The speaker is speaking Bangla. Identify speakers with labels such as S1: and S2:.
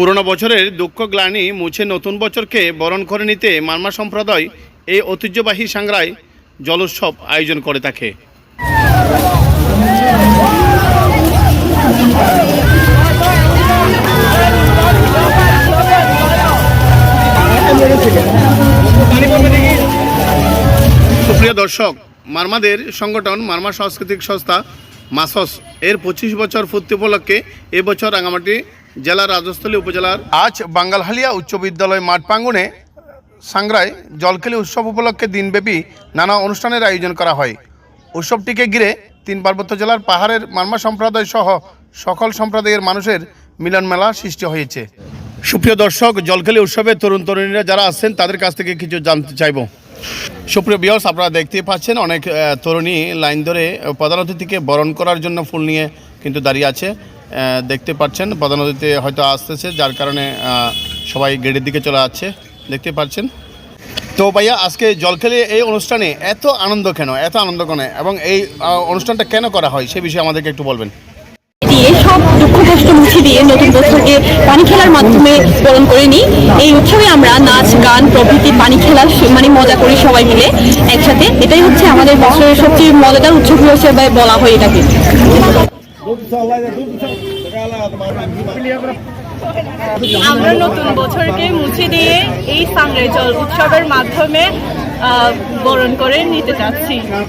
S1: পুরনো বছরের দুঃখ গ্লানি মুছে নতুন বছরকে বরণ করে নিতে মারমা সম্প্রদায় এই ঐতিহ্যবাহী সাংরায় জলোৎসব আয়োজন করে থাকে সুপ্রিয় দর্শক, মারমাদের সংগঠন মারমা সাংস্কৃতিক সংস্থা মাসস, এর পঁচিশ বছর পূর্তি উপলক্ষে এবছর রাঙামাটি জেলার রাজস্থলী উপজেলার আজ বাঙ্গালহালিয়া উচ্চ বিদ্যালয় মাঠ প্রাঙ্গণে সাংগ্রায় জলকেলি উৎসব উপলক্ষে দিনব্যাপী নানা অনুষ্ঠানের আয়োজন করা হয়। উৎসবটিকে ঘিরে তিন পার্বত্য জেলার পাহাড়ের মার্মা সম্প্রদায় সহ সকল সম্প্রদায়ের মানুষের মিলন মেলা সৃষ্টি হয়েছে। সুপ্রিয় দর্শক জলকেলি উৎসবে তরুণ তরুণীরা যারা আসছেন তাদের কাছ থেকে কিছু জানতে চাইব। সুপ্রিয় বিয়স আপনারা দেখতেই পাচ্ছেন অনেক তরুণী লাইন ধরে প্রধান অতিথিকে বরণ করার জন্য ফুল নিয়ে কিন্তু দাঁড়িয়ে আছে। দেখতে পাচ্ছেন প্রধান অতিথি হয়তো আসতেছে, যার কারণে সবাই গেটের দিকে চলে যাচ্ছে। দেখতে পাচ্ছেন। তো ভাইয়া, আজকে জলখেলি এই অনুষ্ঠানে এত আনন্দ কেন? এত আনন্দ কেন? এবং এই অনুষ্ঠানটা কেন করা হয়? সে বিষয়ে আমাদেরকে একটু বলবেন।
S2: সব কষ্ট মুছে দিয়ে নতুন বছরকে পানি খেলার মাধ্যমে বরণ করে নিই। এই উৎসবে আমরা নাচ, গান, প্রভৃতি, পানি খেলার মানে মজা করি সবাই মিলে একসাথে। এটাই হচ্ছে আমাদের বছরের সবচেয়ে মজাদার উৎসব হিসেবে বলা হয় এটাকে।
S3: আমরা নতুন বছরকে মুছে দিয়ে এই সাংরে জল উৎসবের মাধ্যমে বরণ করে নিতে চাচ্ছি